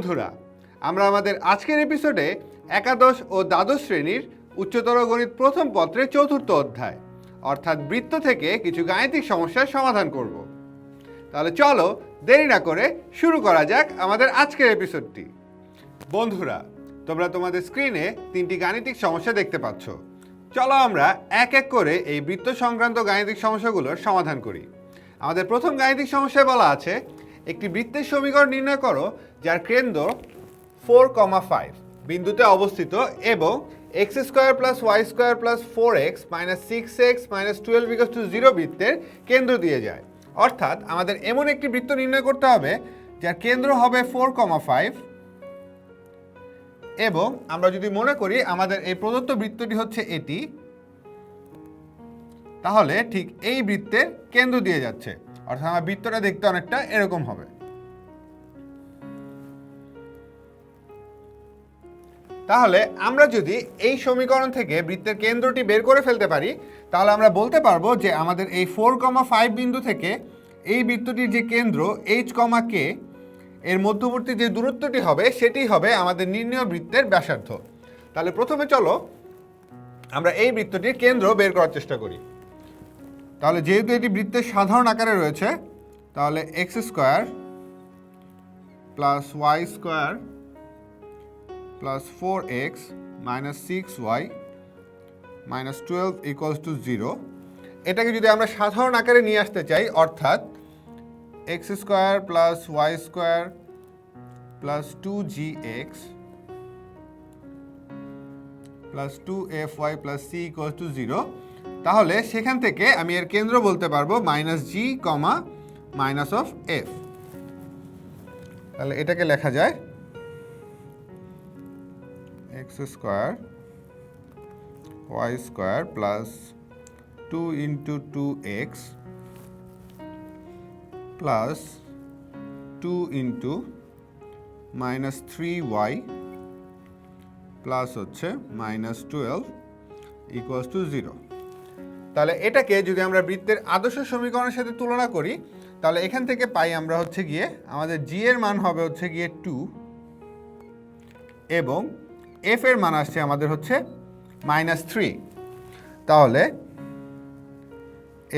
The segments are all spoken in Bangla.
বন্ধুরা, আমরা আমাদের আজকের এপিসোডে একাদশ ও দ্বাদশ শ্রেণির উচ্চতর গণিত প্রথম পত্রের চতুর্থ অধ্যায়, অর্থাৎ বৃত্ত থেকে কিছু গাণিতিক সমস্যার সমাধান করব। তাহলে চলো দেরি না করে শুরু করা যাক আমাদের আজকের এপিসোডটি বন্ধুরা, তোমরা তোমাদের স্ক্রিনে তিনটি গাণিতিক সমস্যা দেখতে পাচ্ছ। চলো আমরা এক এক করে এই বৃত্ত সংক্রান্ত গাণিতিক সমস্যাগুলোর সমাধান করি। আমাদের প্রথম গাণিতিক সমস্যায় বলা আছে একটি বৃত্তের সমীকরণ নির্ণয় করো, যার কেন্দ্র ফোর কমা ফাইভ বিন্দুতে অবস্থিত এবং x square plus y square plus four x minus six x minus twelve equals to zero বৃত্তের কেন্দ্র দিয়ে যায়। অর্থাৎ আমাদের এমন একটি বৃত্ত নির্ণয় করতে হবে, যার কেন্দ্র হবে ফোর কমা ফাইভ এবং আমরা যদি মনে করি আমাদের এই প্রদত্ত বৃত্তটি হচ্ছে এটি, তাহলে ঠিক এই বৃত্তের কেন্দ্র দিয়ে যাচ্ছে। অর্থাৎ আমার বৃত্তটা দেখতে অনেকটা এরকম হবে। তাহলে আমরা যদি এই সমীকরণ থেকে বৃত্তের কেন্দ্রটি বের করে ফেলতে পারি, তাহলে আমরা বলতে পারব যে আমাদের এই ফোর কমা ফাইভ বিন্দু থেকে এই বৃত্তটির যে কেন্দ্র এইচ কমা কে এর মধ্যবর্তী যে দূরত্বটি হবে, সেটি হবে আমাদের নির্ণয় বৃত্তের ব্যাসার্ধ। তাহলে প্রথমে চলো আমরা এই বৃত্তটির কেন্দ্র বের করার চেষ্টা করি। তাহলে যেহেতু এটি বৃত্তের সাধারণ আকারে রয়েছে, তাহলে x square plus y square plus four x minus six y minus twelve equals to zero এটাকে যদি আমরা সাধারণ আকারে নিয়ে আসতে চাই, অর্থাৎ x square plus y square plus two g x plus two f y plus c equal to zero তাহলে সেখান থেকে আমি এর কেন্দ্র বলতে পারব minus g comma minus of f তাহলে এটাকে লেখা যায় x square y square plus two into two x plus two into minus three y plus হচ্ছে minus twelve equals to zero তাহলে এটাকে যদি আমরা বৃত্তের আদর্শ সমীকরণের সাথে তুলনা করি, তাহলে এখান থেকে পাই আমরা হচ্ছে গিয়ে, আমাদের জি এর মান হবে হচ্ছে গিয়ে টু এবং এফ এর মান আসছে আমাদের হচ্ছে মাইনাস থ্রি তাহলে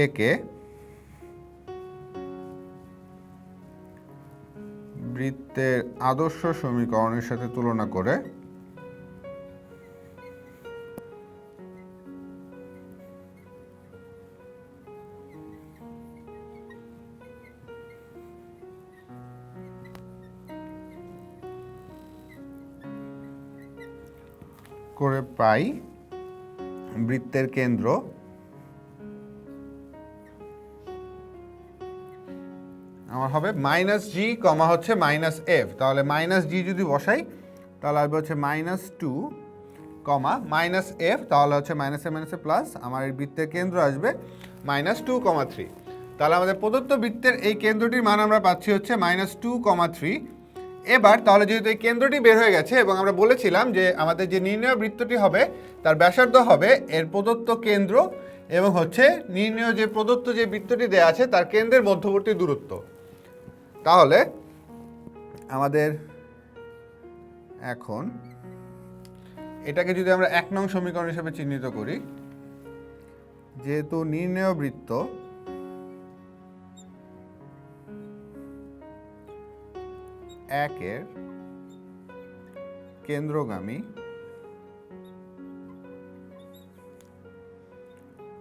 একে বৃত্তের আদর্শ সমীকরণের সাথে তুলনা করে করে পাই বৃত্তের কেন্দ্র। আমার হবে মাইনাস জি কমা হচ্ছে মাইনাস এফ তাহলে মাইনাস জি যদি বসাই, তাহলে আসবে হচ্ছে minus two comma minus f তাহলে হচ্ছে মাইনাসে মাইনাসে প্লাস আমার এই বৃত্তের কেন্দ্র আসবে মাইনাস টু কমা থ্রি তাহলে আমাদের প্রদত্ত বৃত্তের এই কেন্দ্রটির মান আমরা পাচ্ছি হচ্ছে মাইনাস টু কমা থ্রি এবার তাহলে যেহেতু এই কেন্দ্রটি বের হয়ে গেছে এবং আমরা বলেছিলাম যে আমাদের যে নির্ণয় বৃত্তটি হবে, তার ব্যাসার্ধ হবে এর প্রদত্ত কেন্দ্র এবং হচ্ছে নির্ণয় যে প্রদত্ত যে বৃত্তটি দেওয়া আছে, তার কেন্দ্রের মধ্যবর্তী দূরত্ব। তাহলে আমাদের এখন এটাকে যদি আমরা এক নং সমীকরণ হিসেবে চিহ্নিত করি, যেহেতু নির্ণয় বৃত্ত একের কেন্দ্রগামী।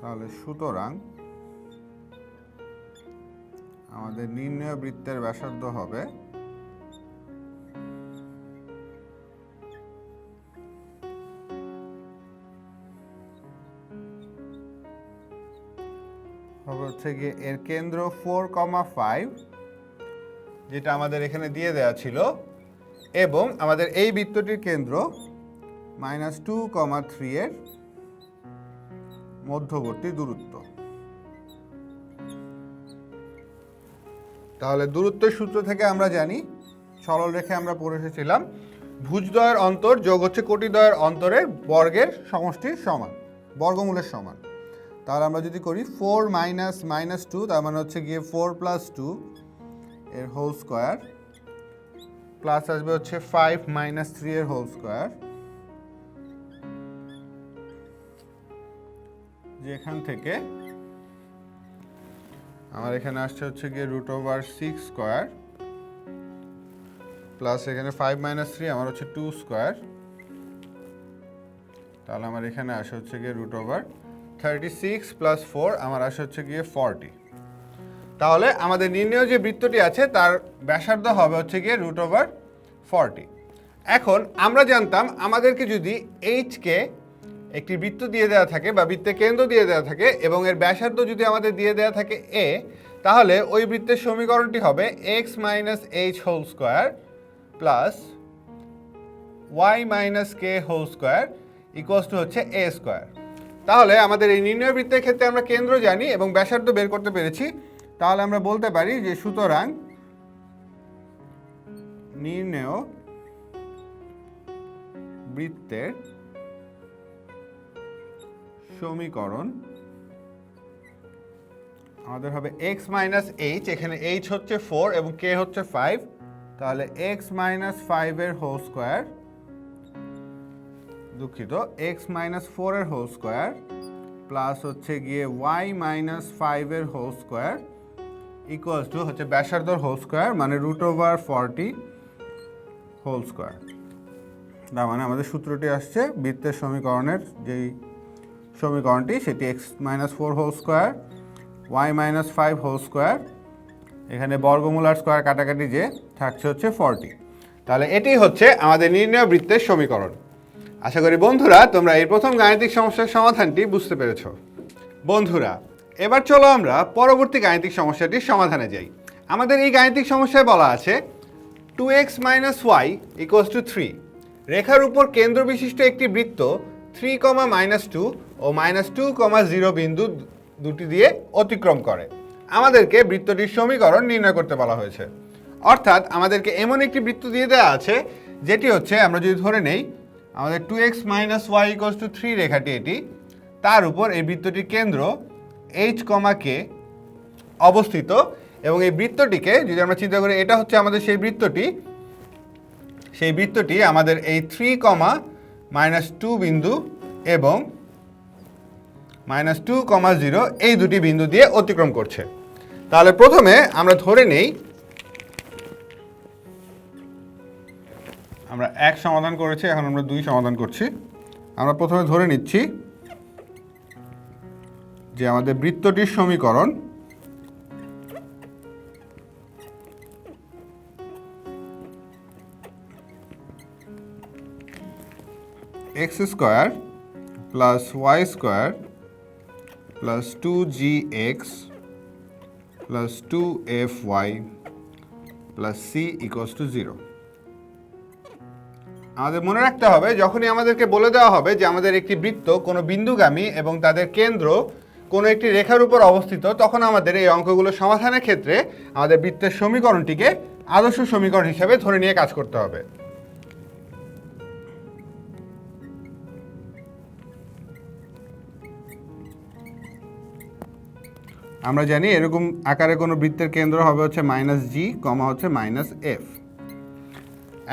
তাহলে সুতরাং আমাদের নির্ণয় বৃত্তের ব্যাসার্ধ হবে হচ্ছে গিয়ে এর কেন্দ্র ফোর কমা ফাইভ যেটা আমাদের এখানে দিয়ে দেওয়া ছিল, এবং আমাদের এই বৃত্তটির কেন্দ্র মাইনাস টু কমা থ্রি এর মধ্যবর্তী দূরত্ব। তাহলে দূরত্বের সূত্র থেকে আমরা জানি, সরল রেখে আমরা পড়ে এসেছিলাম, ভুজদ্বয়ের অন্তর যোগ হচ্ছে কোটিদ্বয়ের অন্তরের বর্গের সমষ্টির সমান, বর্গমূলের সমান। তাহলে আমরা যদি করি ফোর মাইনাস মাইনাস টু তার মানে হচ্ছে গিয়ে ফোর প্লাস টু এর হোল স্কোয়ার প্লাস আসবে হচ্ছে ফাইভ মাইনাস থ্রি এর হোল স্কোয়ার যেখান থেকে আমার এখানে আসছে হচ্ছে গিয়ে root over six square plus এখানে ফাইভ মাইনাস থ্রি আমার হচ্ছে টু স্কোয়ার তাহলে আমার এখানে আসে হচ্ছে গিয়ে root over thirty six plus four আমার আসে হচ্ছে গিয়ে ফর্টি তাহলে আমাদের নির্ণয় যে বৃত্তটি আছে তার ব্যাসার্ধ হবে হচ্ছে গিয়ে রুট ওভার ফর্টি এখন আমরা জানতাম আমাদেরকে যদি এইচকে একটি বৃত্ত দিয়ে দেওয়া থাকে বা বৃত্তের কেন্দ্র দিয়ে দেওয়া থাকে এবং এর ব্যাসার্ধ যদি আমাদের দিয়ে দেওয়া থাকে এ তাহলে ওই বৃত্তের সমীকরণটি হবে x minus h whole square plus y minus k whole square equals to হচ্ছে এ স্কোয়ার তাহলে আমাদের এই নির্ণয় বৃত্তের ক্ষেত্রে আমরা কেন্দ্র জানি এবং ব্যাসার্ধ বের করতে পেরেছি তাহলে আমরা বলতে পারি যে সুতরাং নির্ণেয় বৃত্তের সমীকরণ আমাদের হবে এক্স মাইনাস এইচ এখানে এইচ হচ্ছে ফোর এবং কে হচ্ছে ফাইভ তাহলে এক্স মাইনাস ফাইভের হোল স্কোয়ার দুঃখিত এক্স মাইনাস ফোরের হোল স্কোয়ার প্লাস হচ্ছে গিয়ে ওয়াই মাইনাস ফাইভের হোল স্কোয়ার ইকুয়ালস টু হচ্ছে ব্যাসার্ধর হোল স্কোয়ার মানে root over forty whole square তার মানে আমাদের সূত্রটি আসছে বৃত্তের সমীকরণের যেই সমীকরণটি সেটি x minus four whole square y minus five whole square এখানে বর্গমূল আর স্কোয়ার কাটাকাটি যে থাকছে হচ্ছে ফর্টি তাহলে এটি হচ্ছে আমাদের নির্ণয় বৃত্তের সমীকরণ। আশা করি বন্ধুরা তোমরা এই প্রথম গাণিতিক সমস্যার সমাধানটি বুঝতে পেরেছ। বন্ধুরা এবার চলো আমরা পরবর্তী গাণিতিক সমস্যাটির সমাধানে যাই। আমাদের এই গাণিতিক সমস্যায় বলা আছে two x minus y equals to three রেখার উপর কেন্দ্র বিশিষ্ট একটি বৃত্ত থ্রি কমা মাইনাস টু ও মাইনাস টু কমা জিরো বিন্দু দুটি দিয়ে অতিক্রম করে। আমাদেরকে বৃত্তটির সমীকরণ নির্ণয় করতে বলা হয়েছে। অর্থাৎ আমাদেরকে এমন একটি বৃত্ত দিয়ে দেওয়া আছে, যেটি হচ্ছে, আমরা যদি ধরে নেই, আমাদের two x minus y equals to three রেখাটি এটি। তার উপর এই বৃত্তটির কেন্দ্র এইচ কমা কে অবস্থিত এবং এই বৃত্তটিকে যদি আমরা চিন্তা করি, এটা হচ্ছে আমাদের সেই বৃত্তটি। সেই বৃত্তটি আমাদের এই থ্রি কমা মাইনাস টু বিন্দু এবং মাইনাস টু কমা জিরো এই দুটি বিন্দু দিয়ে অতিক্রম করছে। তাহলে প্রথমে আমরা ধরে নেই, আমরা এক সমাধান করেছি, এখন আমরা দুই সমাধান করছি। আমরা প্রথমে ধরে নিচ্ছি যে আমাদের বৃত্তটির সমীকরণ। X square plus y square plus two g x plus two f y plus c equals to zero. আমাদের মনে রাখতে হবে, যখনই আমাদেরকে বলে দেওয়া হবে যে আমাদের একটি বৃত্ত কোনো বিন্দুগামী এবং তাদের কেন্দ্র কোনো একটি রেখার উপর অবস্থিত, তখন আমাদের এই অঙ্কগুলো সমাধানের ক্ষেত্রে আমাদের বৃত্তের সমীকরণটিকে আদর্শ সমীকরণ হিসাবে ধরে নিয়ে কাজ করতে হবে। আমরা জানি এরকম আকারে কোনো বৃত্তের কেন্দ্র হবে হচ্ছে মাইনাস জি কমা হচ্ছে মাইনাস এফ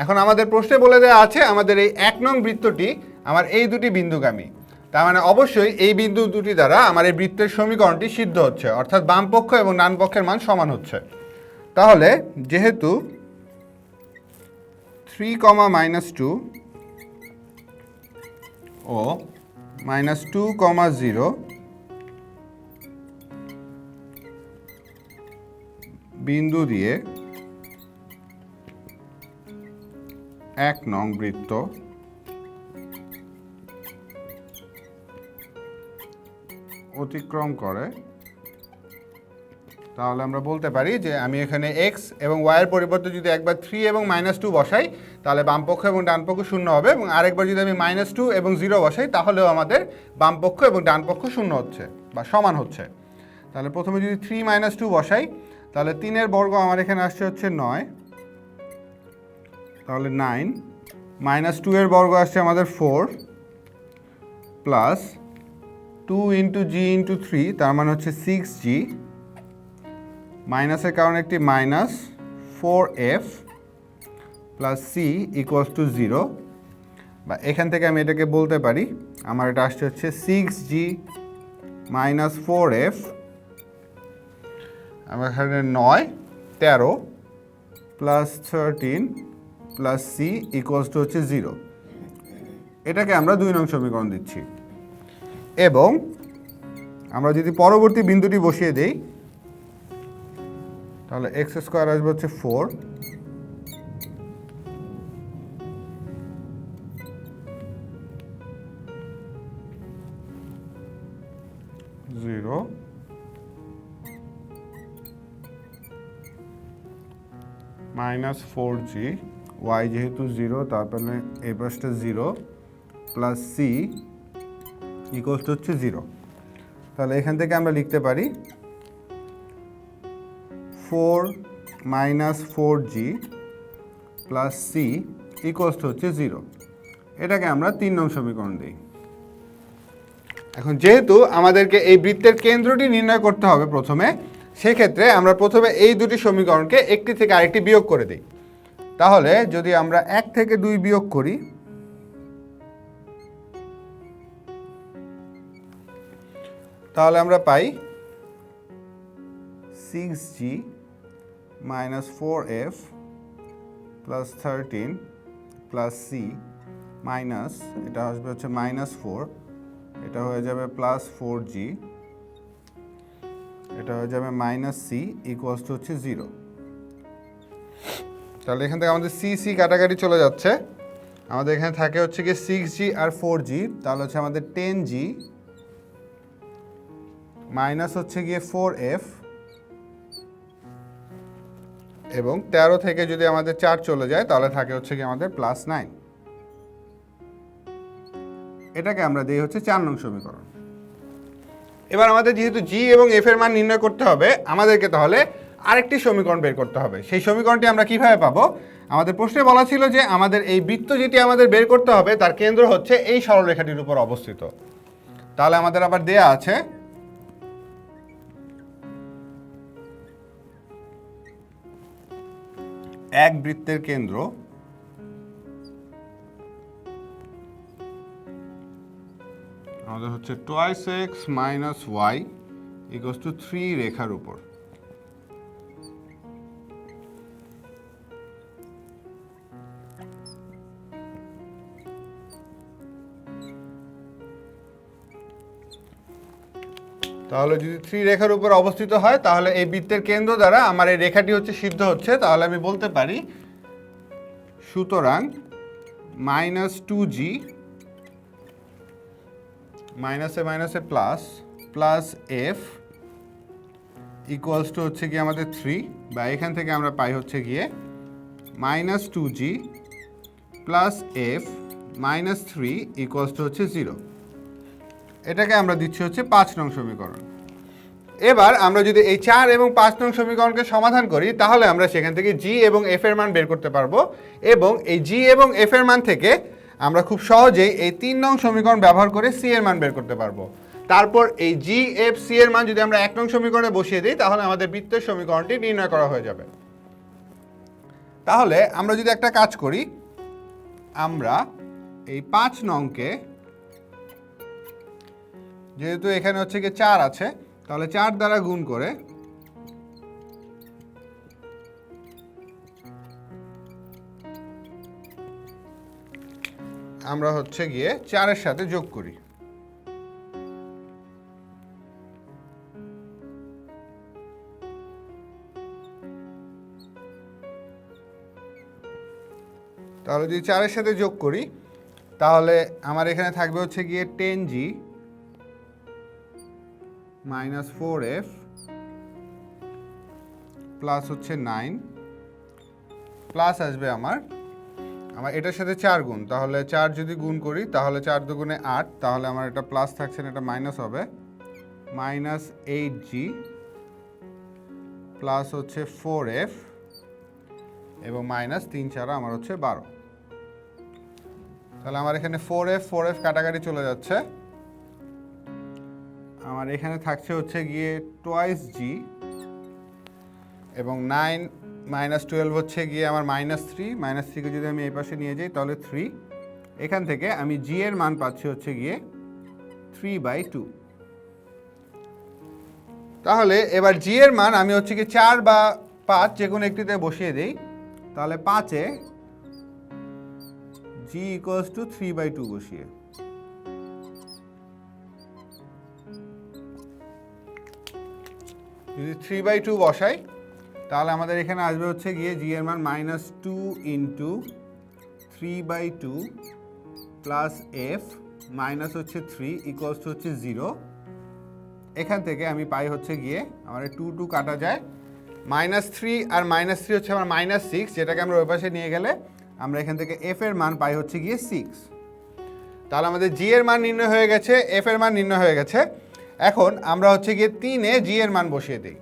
এখন আমাদের প্রশ্নে বলে দেওয়া আছে, আমাদের এই এক নং বৃত্তটি আমার এই দুটি বিন্দুগামী। তার মানে অবশ্যই এই বিন্দু দুটি দ্বারা আমার এই বৃত্তের সমীকরণটি সিদ্ধ হচ্ছে, অর্থাৎ বাম পক্ষ এবং ডান পক্ষের মান সমান হচ্ছে। তাহলে যেহেতু থ্রি কমা মাইনাস টু ও মাইনাস টু কমা জিরো বিন্দু দিয়ে এক নং বৃত্ত অতিক্রম করে, তাহলে আমরা বলতে পারি যে আমি এখানে এক্স এবং ওয়াইয়ের পরিবর্তে যদি একবার থ্রি এবং মাইনাস টু বসাই, তাহলে বামপক্ষ এবং ডানপক্ষ শূন্য হবে এবং আরেকবার যদি আমি মাইনাস টু এবং জিরো বসাই, তাহলেও আমাদের বামপক্ষ এবং ডানপক্ষ শূন্য হচ্ছে বা সমান হচ্ছে। তাহলে প্রথমে যদি থ্রি মাইনাস টু বসাই, তাহলে তিনের বর্গ আমার এখানে আসছে হচ্ছে নয়, তাহলে নাইন মাইনাস টু এর বর্গ আসছে আমাদের four plus two into g into three, তার মানে হচ্ছে সিক্স জি মাইনাসের কারণে একটি minus four f plus c equals to zero বা এখান থেকে আমি এটাকে বলতে পারি, আমার এটা আসছে হচ্ছে six g minus four f আমার এখানে নয়, তেরো plus thirteen plus c equals to হচ্ছে জিরো এটাকে আমরা দুই নং সমীকরণ দিচ্ছি। এবং আমরা যদি পরবর্তী বিন্দুটি বসিয়ে দেই, তাহলে এক্স স্কোয়ার আসবে হচ্ছে four. Zero. Minus four g, y যেহেতু জিরো তারপরে এই পাশটা zero, plus c equals to হচ্ছে জিরো তাহলে এখান থেকে আমরা লিখতে পারি four minus four g plus c equals to হচ্ছে জিরো এটাকে আমরা তিন নং সমীকরণ দিই। এখন যেহেতু আমাদেরকে এই বৃত্তের কেন্দ্রটি নির্ণয় করতে হবে প্রথমে, সেক্ষেত্রে আমরা প্রথমে এই দুটি সমীকরণকে একটি থেকে আরেকটি বিয়োগ করে দিই। তাহলে যদি আমরা এক থেকে দুই বিয়োগ করি তাহলে আমরা পাই six g minus four f plus thirteen plus c minus এটা আসবে হচ্ছে মাইনাস ফোর এটা হয়ে যাবে প্লাস ফোর জি এটা হয়ে যাবে মাইনাস সি ইকুয়ালস টু হচ্ছে জিরো তাহলে এখান থেকে আমাদের সি সি কাটাকাটি চলে যাচ্ছে। আমাদের এখানে থাকে হচ্ছে কি সিক্স জি আর ফোর জি তাহলে হচ্ছে আমাদের টেন জি মাইনাস হচ্ছে গিয়ে ফোর এফ এবং তেরো থেকে যদি আমাদের চার চলে যায়, তাহলে থাকে হচ্ছে কি আমাদের প্লাস নাইন এটাকে আমরা দিই হচ্ছে চার নং সমীকরণ। এবার আমাদের যেহেতু জি এবং এফ এর মান নির্ণয় করতে হবে, আমাদেরকে তাহলে আরেকটি সমীকরণ বের করতে হবে। সেই সমীকরণটি আমরা কীভাবে পাবো? আমাদের প্রশ্নে বলা ছিল যে আমাদের এই বৃত্ত যেটি আমাদের বের করতে হবে, তার কেন্দ্র হচ্ছে এই সরলরেখাটির উপর অবস্থিত। তাহলে আমাদের আবার দেয়া আছে এক বৃত্তের কেন্দ্র আমাদের হচ্ছে twice x minus y equals to three রেখার উপর। তাহলে যদি থ্রি রেখার উপর অবস্থিত হয়, তাহলে এই বৃত্তের কেন্দ্র দ্বারা আমার এই রেখাটি হচ্ছে সিদ্ধ হচ্ছে। তাহলে আমি বলতে পারি, সুতরাং মাইনাস টু জি মাইনাসে মাইনাসে plus plus f equals to হচ্ছে গিয়ে আমাদের থ্রি বা এখান থেকে আমরা পাই হচ্ছে গিয়ে minus two g plus f minus three equals to হচ্ছে জিরো এটাকে আমরা দিচ্ছি হচ্ছে পাঁচ নং সমীকরণ। এবার আমরা যদি এই চার এবং পাঁচ নং সমীকরণকে সমাধান করি, তাহলে আমরা সেখান থেকে জি এবং এফ এর মান বের করতে পারব এবং এই জি এবং এফ এর মান থেকে আমরা খুব সহজেই এই তিন নং সমীকরণ ব্যবহার করে সি এর মান বের করতে পারব। তারপর এই জি এফ সি এর মান যদি আমরা এক নং সমীকরণে বসিয়ে দিই, তাহলে আমাদের বৃত্তের সমীকরণটি নির্ণয় করা হয়ে যাবে। তাহলে আমরা যদি একটা কাজ করি, আমরা এই পাঁচ নংকে যেহেতু এখানে হচ্ছে কি চার আছে, তাহলে চার দ্বারা গুণ করে আমরা হচ্ছে গিয়ে চারের সাথে যোগ করি। তাহলে যদি চারের সাথে যোগ করি, তাহলে আমার এখানে থাকবে হচ্ছে গিয়ে ten g. Minus four f plus হচ্ছে নাইন প্লাস আসবে আমার আমার এটার সাথে চার গুণ, তাহলে চার যদি গুণ করি, তাহলে চার দুগুণে আট, তাহলে আমার এটা প্লাস থাকছে না, এটা মাইনাস হবে। মাইনাস এইট জি প্লাস হচ্ছে ফোর এফ এবং মাইনাস তিন চারা আমার হচ্ছে বারো। তাহলে আমার এখানে ফোর এফ ফোর এফ কাটাকাটি চলে যাচ্ছে। আমার এখানে থাকছে হচ্ছে গিয়ে টোয়াইস জি এবং নাইন মাইনাস টুয়েলভ হচ্ছে গিয়ে আমার মাইনাস থ্রি মাইনাস থ্রিকে যদি আমি এই পাশে নিয়ে যাই তাহলে থ্রি এখান থেকে আমি জি এর মান পাচ্ছি হচ্ছে গিয়ে থ্রি বাই টু তাহলে এবার জি এর মান আমি হচ্ছে কি চার বা পাঁচ যে কোনো একটিতে বসিয়ে দিই, তাহলে পাঁচে g equals to three by two বসিয়ে। যদি থ্রি বাই টু বসাই, তাহলে আমাদের এখানে আসবে হচ্ছে গিয়ে জি এর মান minus two into three by two plus F minus হচ্ছে থ্রি ইকুয়ালস হচ্ছে জিরো এখান থেকে আমি পাই হচ্ছে গিয়ে আমার টু টু কাটা যায়। মাইনাস থ্রি আর মাইনাস থ্রি হচ্ছে আমার মাইনাস সিক্স যেটাকে আমরা ওই পাশে নিয়ে গেলে আমরা এখান থেকে এফ এর মান পাই হচ্ছে গিয়ে সিক্স তাহলে আমাদের জি এর মান নির্ণয় হয়ে গেছে এফ এর মান নির্ণয় হয়ে গেছে। এখন আমরা হচ্ছে গিয়ে তিনে জি এর মান বসিয়ে দিই।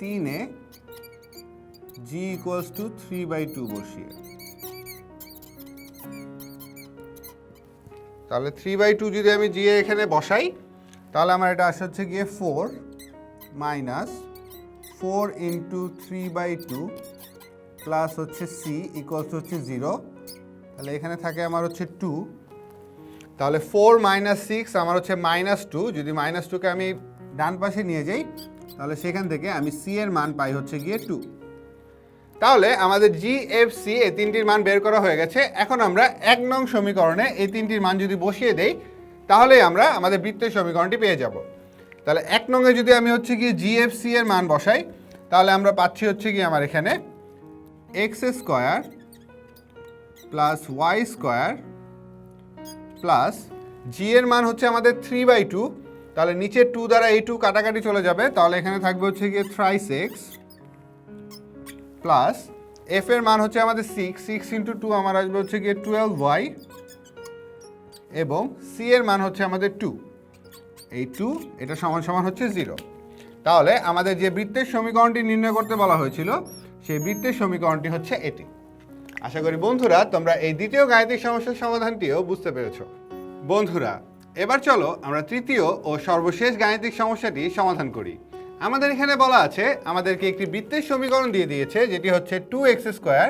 তিনে g equals to three by two বসিয়ে। তাহলে থ্রি বাই টু যদি আমি জি এখানে বসাই, তাহলে আমার এটা আসে হচ্ছে গিয়ে four minus four into three by two plus হচ্ছে সি ইকুয়ালস হচ্ছে জিরো তাহলে এখানে থাকে আমার হচ্ছে টু তাহলে ফোর মাইনাস সিক্স আমার হচ্ছে মাইনাস টু যদি মাইনাস টুকে আমি ডান পাশে নিয়ে যাই, তাহলে সেখান থেকে আমি সি এর মান পাই হচ্ছে গিয়ে টু তাহলে আমাদের জি এফ সি এই তিনটির মান বের করা হয়ে গেছে। এখন আমরা এক নং সমীকরণে এই তিনটির মান যদি বসিয়ে দেই তাহলেই আমরা আমাদের বৃত্তের সমীকরণটি পেয়ে যাব। তাহলে এক নংয়ে যদি আমি হচ্ছে গিয়ে জি এফ সি এর মান বসাই, তাহলে আমরা পাচ্ছি হচ্ছে গিয়ে আমার এখানে x square plus y square plus g এর মান হচ্ছে আমাদের থ্রি বাই টু তাহলে নিচের টু দ্বারা এই টু কাটাকাটি চলে যাবে। তাহলে এখানে থাকবে হচ্ছে গিয়ে থ্রাইস এক্স প্লাস এফ এর মান হচ্ছে আমাদের সিক্স সিক্স ইন্টু টু আমার আসবে হচ্ছে গিয়ে টুয়েলভ ওয়াই এবং সি এর মান হচ্ছে আমাদের টু এই টু এটা সমান সমান হচ্ছে জিরো তাহলে আমাদের যে বৃত্তের সমীকরণটি নির্ণয় করতে বলা হয়েছিল, সেই বৃত্তের সমীকরণটি হচ্ছে এটি। আশা করি বন্ধুরা, তোমরা এই দ্বিতীয় গাণিতিক সমস্যার সমাধানটিও বুঝতে পেরেছ। বন্ধুরা, এবার চলো আমরা তৃতীয় ও সর্বশেষ গাণিতিক সমস্যাটি সমাধান করি। আমাদের এখানে বলা আছে, আমাদেরকে একটি বৃত্তের সমীকরণ দিয়ে দিয়েছে, যেটি হচ্ছে two x square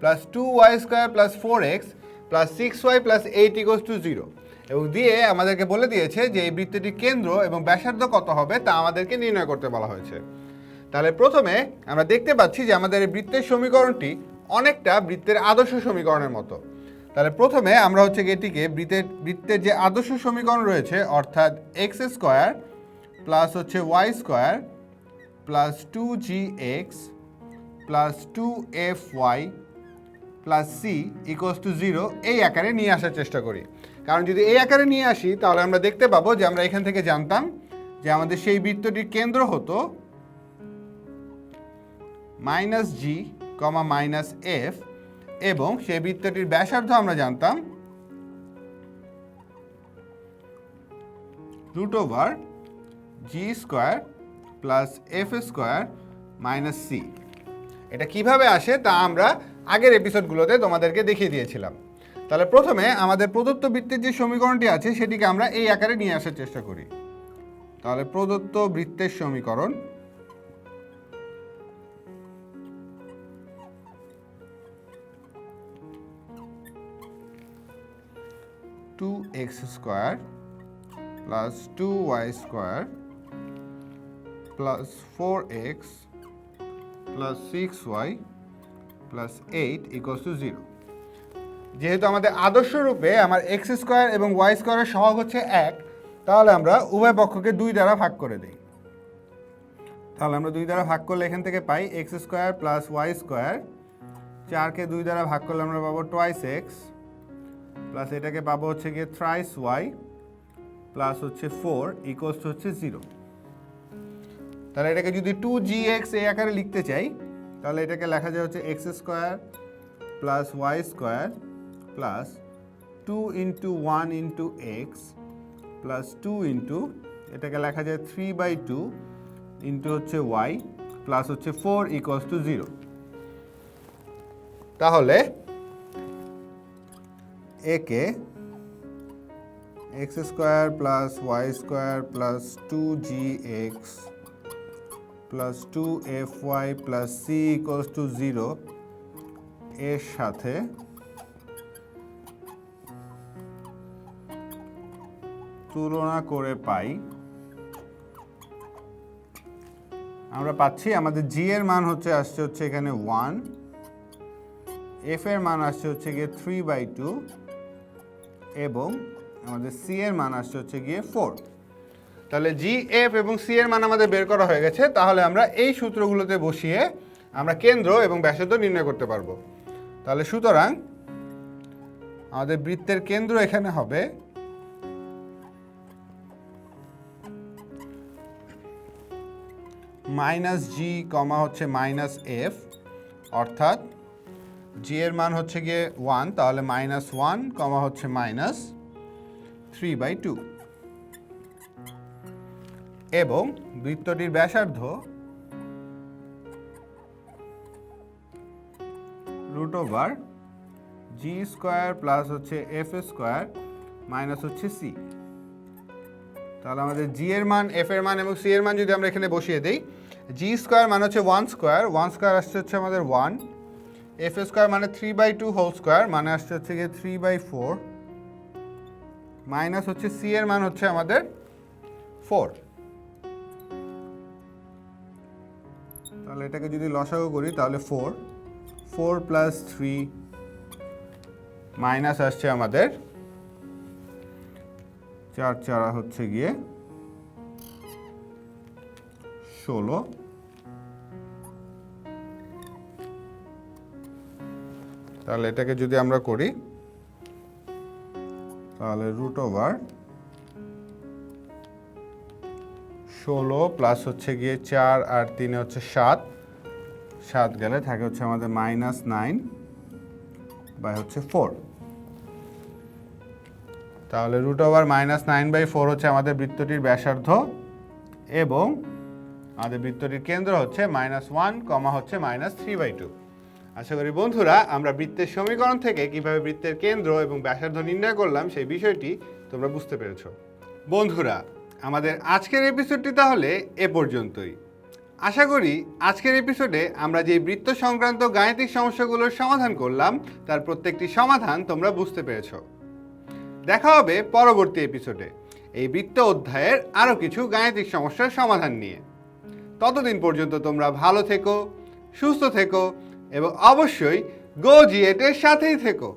plus two y square plus four x plus six y plus eight equals to zero এবং দিয়ে আমাদেরকে বলে দিয়েছে যে এই বৃত্তটির কেন্দ্র এবং ব্যাসার্ধ কত হবে তা আমাদেরকে নির্ণয় করতে বলা হয়েছে। তাহলে প্রথমে আমরা দেখতে পাচ্ছি যে আমাদের এই বৃত্তের সমীকরণটি অনেকটা বৃত্তের আদর্শ সমীকরণের মতো। তাহলে প্রথমে আমরা হচ্ছে এটিকে বৃত্তের বৃত্তের যে আদর্শ সমীকরণ রয়েছে, অর্থাৎ এক্স স্কোয়ার প্লাস হচ্ছে y square plus two g x plus two f y plus c equals to zero এই আকারে নিয়ে আসার চেষ্টা করি। কারণ যদি এই আকারে নিয়ে আসি, তাহলে আমরা দেখতে পাবো যে আমরা এখান থেকে জানতাম যে আমাদের সেই বৃত্তটির কেন্দ্র হতো minus g comma minus f এবং সেই বৃত্তটির ব্যাসার্ধ আমরা জানতাম root over g square plus f square minus c. এটা কীভাবে আসে তা আমরা আগের এপিসোডগুলোতে তোমাদেরকে দেখিয়ে দিয়েছিলাম। তাহলে প্রথমে আমাদের প্রদত্ত বৃত্তের যে সমীকরণটি আছে সেটিকে আমরা এই আকারে নিয়ে আসার চেষ্টা করি। তাহলে প্রদত্ত বৃত্তের সমীকরণ two x square plus two y square plus four x plus six y plus eight equals to zero যেহেতু আমাদের আদর্শ রূপে আমার এক্স স্কোয়ার এবং ওয়াই স্কোয়ারের সহগ হচ্ছে এক, তাহলে আমরা উভয় পক্ষকে দুই দ্বারা ভাগ করে দিই। তাহলে আমরা দুই দ্বারা ভাগ করলে এখান থেকে পাই x square plus y square চারকে দুই দ্বারা ভাগ করলে আমরা পাবো টোয়াইস এক্স প্লাস এটাকে পাবো হচ্ছে গিয়ে থ্রাইস ওয়াই প্লাস হচ্ছে ফোর ইকুয়ালস হচ্ছে জিরো তাহলে এটাকে যদি টু জি এক্স এই আকারে লিখতে চাই, তাহলে এটাকে লেখা যায় হচ্ছে x square plus y square plus two into one into x plus two into এটাকে লেখা যায় থ্রি বাই টু ইন্টু হচ্ছে ওয়াই প্লাস হচ্ছে ফোর ইকুয়ালস টু জিরো তাহলে একে x square plus y square plus two g x plus two f y plus c equals to zero এর সাথে তুলনা করে পাই। আমরা পাচ্ছি, আমাদের জি এর মান হচ্ছে, আসছে হচ্ছে এখানে ওয়ান এফ এর মান আসছে হচ্ছে গিয়ে থ্রি বাই টু এবং আমাদের সি এর মান আসছে হচ্ছে গিয়ে ফোর তাহলে জি এফ এবং সি এর মান আমাদের বের করা হয়ে গেছে, তাহলে আমরা এই সূত্রগুলোতে বসিয়ে আমরা কেন্দ্র এবং ব্যাসার্ধ নির্ণয় করতে পারব। তাহলে সুতরাং আমাদের বৃত্তের কেন্দ্র এখানে হবে মাইনাস জি কমা হচ্ছে মাইনাস এফ অর্থাৎ জি এর মান হচ্ছে গিয়ে ওয়ান তাহলে মাইনাস ওয়ান কমা হচ্ছে মাইনাস থ্রি বাই টু এবং বৃত্তটির ব্যাসার্ধ root over g square plus হচ্ছে এফ স্কোয়ার মাইনাস হচ্ছে সি তাহলে আমাদের জি এর মান এফ এর মান এবং সি এর মান যদি আমরা এখানে বসিয়ে দিই জি স্কোয়ার মানে হচ্ছে ওয়ান স্কোয়ার ওয়ান স্কোয়ার আসছে হচ্ছে আমাদের ওয়ান এফ স্কোয়ার মানে three by two whole square মানে আসছে হচ্ছে গিয়ে থ্রি বাই ফোর মাইনাস হচ্ছে সি এর মান হচ্ছে আমাদের ফোর তাহলে এটাকে যদি লসাগু করি, তাহলে four four plus three minus আসছে আমাদের চার চারা হচ্ছে গিয়ে ষোলো। তাহলে এটাকে যদি আমরা করি, তাহলে রুট ওভার ষোলো প্লাস হচ্ছে গিয়ে চার আর তিনে হচ্ছে সাত। সাত গেলে থাকে হচ্ছে আমাদের মাইনাস নাইন বাই হচ্ছে ফোর তাহলে root over minus nine by four হচ্ছে আমাদের বৃত্তটির ব্যাসার্ধ এবং আমাদের বৃত্তটির কেন্দ্র হচ্ছে মাইনাস ওয়ান কমা হচ্ছে মাইনাস থ্রি বাই টু আশা করি বন্ধুরা, আমরা বৃত্তের সমীকরণ থেকে কীভাবে বৃত্তের কেন্দ্র এবং ব্যাসার্ধ নির্ণয় করলাম সেই বিষয়টি তোমরা বুঝতে পেরেছ। বন্ধুরা, আমাদের আজকের এপিসোডটি তাহলে এ পর্যন্তই। আশা করি আজকের এপিসোডে আমরা যে বৃত্ত সংক্রান্ত গাণিতিক সমস্যাগুলোর সমাধান করলাম, তার প্রত্যেকটি সমাধান তোমরা বুঝতে পেরেছ। দেখা হবে পরবর্তী এপিসোডে এই বৃত্ত অধ্যায়ের আরও কিছু গাণিতিক সমস্যার সমাধান নিয়ে। ততদিন পর্যন্ত তোমরা ভালো থেকো, সুস্থ থেকো এবং অবশ্যই গো জিএটের সাথেই থেকো।